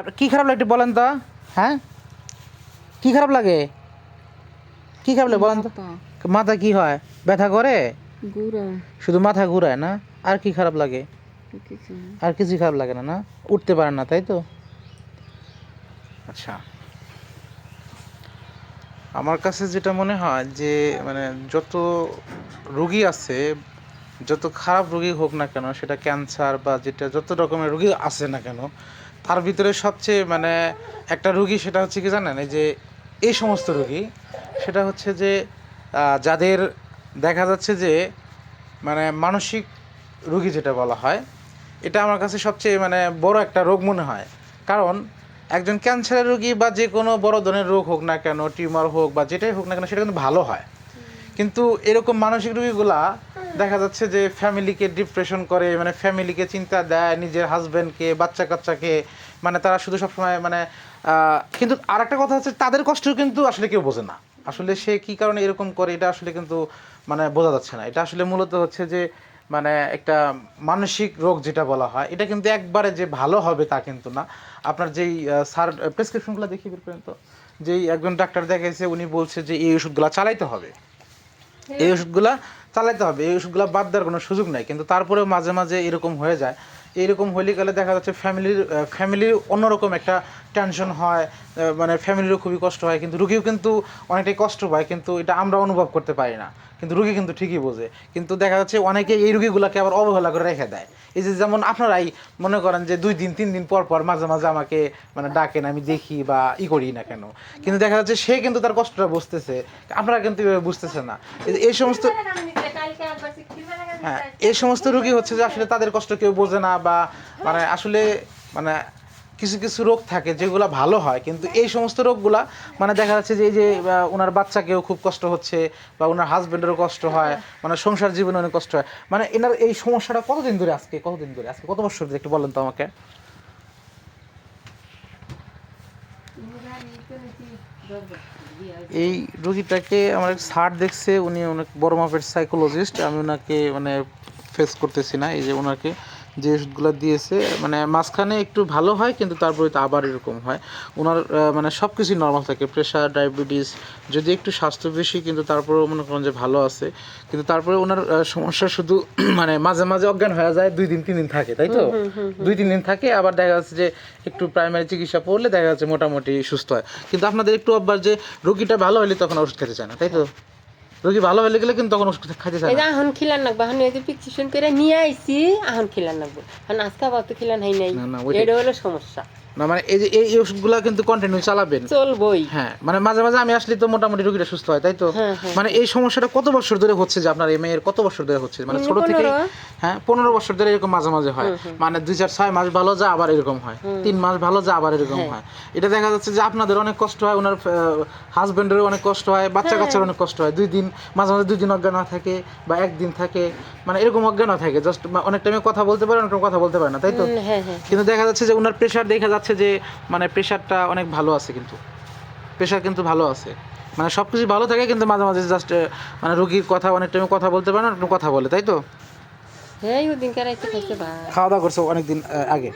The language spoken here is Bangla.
আপনার কি খারাপ লাগে একটু বলেন তো। হ্যাঁ? কি খারাপ লাগে? কি খারাপ লাগে বলেন তো। মাথা। কি হয়? ব্যথা করে? শুধু মাথা ঘুরায় না? আর কি খারাপ লাগে? আর কিছু খারাপ লাগে না না? উঠতে পারে না তাই তো? আচ্ছা। আমার কাছে যেটা মনে হয় যে মানে যত রোগী আছে যত খারাপ রোগী হোক না কেন, সেটা ক্যান্সার বা যেটা যত রকমের রোগী আছে না কেন, তার ভিতরে সবচেয়ে মানে একটা রুগী সেটা হচ্ছে কি জানেন, এই যে এই সমস্ত রোগী, সেটা হচ্ছে যে যাদের দেখা যাচ্ছে যে মানে মানসিক রুগী যেটা বলা হয়, এটা আমার কাছে সবচেয়ে মানে বড় একটা রোগ মনে হয়। কারণ একজন ক্যান্সারের রোগী বা যে কোনো বড় ধরনের রোগ হোক না কেন, টিউমার হোক বা যেটাই হোক না কেন, সেটা কিন্তু ভালো হয়। কিন্তু এরকম মানসিক রোগীগুলা দেখা যাচ্ছে যে ফ্যামিলিকে ডিপ্রেশন করে মানে ফ্যামিলিকে চিন্তা দেয়, নিজের হাজব্যান্ডকে বাচ্চা কাচ্চাকে মানে তারা শুধু সবসময় মানে কিন্তু আর একটা কথা হচ্ছে তাদের কষ্ট কিন্তু আসলে কেউ বোঝে না। আসলে সে কি কারণে এরকম করে, এটা আসলে কিন্তু মানে বোঝা যাচ্ছে না। এটা আসলে মূলত হচ্ছে যে মানে একটা মানসিক রোগ যেটা বলা হয়, এটা কিন্তু একবারে যে ভালো হবে তা কিন্তু না। আপনার যেই সার প্রেসক্রিপশনগুলো দেখিয়ে বের তো, যেই একজন ডাক্তার দেখাইছে, উনি বলছে যে, এই ওষুধগুলো চালাইতে হবে। এই ওষুধগুলা চালাইতে হবে। এই ওষুধগুলো বাদ দেওয়ার কোনো সুযোগ নাই। কিন্তু তারপরেও মাঝে মাঝে এরকম হয়ে যায়। এইরকম হলে গেলে দেখা যাচ্ছে ফ্যামিলির ফ্যামিলির অন্যরকম একটা টেনশন হয় মানে ফ্যামিলিরও খুবই কষ্ট হয় কিন্তু রুগীও কিন্তু অনেকটাই কষ্ট পায় কিন্তু এটা আমরা অনুভব করতে পারি না। কিন্তু রুগী কিন্তু ঠিকই বোঝে। কিন্তু দেখা যাচ্ছে অনেকে এই রুগীগুলোকে আবার অবহেলা করে রেখে দেয়। এই যে যেমন আপনারাই মনে করেন যে দুই দিন তিন দিন পর পর মাঝে মাঝে আমাকে মানে ডাকেন আমি দেখি বা ই করি না কেন। কিন্তু দেখা যাচ্ছে সে কিন্তু তার কষ্টটা বুঝতেছে আপনারা কিন্তু এভাবে বুঝতেছে না। এই সমস্ত হ্যাঁ এই সমস্ত রুগী হচ্ছে যে আসলে তাদের কষ্ট কেউ বোঝে না বা মানে আসলে মানে কিছু কিছু রোগ থাকে যেগুলো ভালো হয়, কিন্তু এই সমস্ত রোগগুলা মানে দেখা যাচ্ছে যে এই যে ওনার বাচ্চাকেও খুব কষ্ট হচ্ছে বা ওনার হাজবেন্ডেরও কষ্ট হয় মানে সংসার জীবনে অনেক কষ্ট হয়। মানে এনার এই সমস্যাটা কতদিন ধরে আজকে, কতদিন ধরে? আজকে কত বছর ধরে একটু বলেন তো আমাকে? এই রোগীটাকে আমার এক দেখছে, উনি অনেক বড় মাপের সাইকোলজিস্ট আমি ওনাকে মানে ফেস করতেছি না, এই যে ওনাকে যে ওষুধগুলো দিয়েছে মানে মাঝখানে একটু ভালো হয় কিন্তু তারপরে তো আবার এরকম হয়। ওনার মানে সব কিছুই নর্মাল থাকে প্রেশার ডায়াবেটিস যদি একটু স্বাস্থ্য বেশি কিন্তু তারপরেও মনে করেন যে ভালো আছে। কিন্তু তারপরে ওনার সমস্যা শুধু মানে মাঝে মাঝে অজ্ঞান হয়ে যায় দুই দিন তিন দিন থাকে তাই তো? দুই তিন দিন থাকে আবার দেখা যাচ্ছে যে একটু প্রাইমারি চিকিৎসা পড়লে দেখা যাচ্ছে মোটামুটি সুস্থ হয়। কিন্তু আপনাদের একটু অভ্যাস যে রোগীটা ভালো হলে তখন ওষুধ খেতে চায় না তাই তো? রোগী ভালো হলে গেলে কিন্তু তখন ওষুধ খাইতে চায় না। এখন খিলান নাকবা এখন এই যে প্রেসক্রিপশন করে নিয়ে আইছি আহন খিলান নাকবো। এখন আজকে আবার তো খিলান হয় নাই। না, না, এটা হলো সমস্যা। না মানে এই যে এই ওষুধগুলো কিন্তু কন্টিনিউ চালাবেন। চলবই। হ্যাঁ মানে মাঝে মাঝে আমি আসলে তো মোটামুটি রোগীটা সুস্থ হয় তাই তো? হ্যাঁ, হ্যাঁ। মানে এই সমস্যাটা কত বছর ধরে হচ্ছে যে আপনার এই মেয়ের কত বছর ধরে হচ্ছে? মানে ছোট থেকে হ্যাঁ পনেরো বছর ধরে এরকম মাঝে মাঝে হয়। মানে দুই চার ছয় মাস ভালো যায় আবার এরকম হয়। তিন মাস ভালো যায় আবার এরকম হ্যাঁ। হয়। এটা দেখা যাচ্ছে যে আপনাদের অনেক কষ্ট হয় ওনার হাজবেন্ডেরও অনেক কষ্ট হয় বাচ্চা হ্যাঁ। কাচ্চার অনেক কষ্ট হয়। দুই দিন মাঝে মাঝে দুই দিন অজ্ঞান হয়ে থাকে বা একদিন থাকে। মানে এরকম অজ্ঞান হয়ে থাকে। জাস্ট অনেক টাইমে কথা বলতে পারে অনেক কথা বলতে পারে না তাই তো? হ্যাঁ হ্যাঁ। কিন্তু দেখা যাচ্ছে যে ওনার প্রেশার দেখা যাচ্ছে যে মানে প্রেশারটা অনেক ভালো আছে কিন্তু। প্রেশার কিন্তু ভালো আছে। মানে সব কিছু ভালো থাকে কিন্তু মাঝে মাঝে জাস্ট মানে রুগীর কথা অনেক টাইমে কথা বলতে পারে না কথা বলে তাই তো? হ্যাঁ খাওয়া দাওয়া করছ অনেকদিন আগে?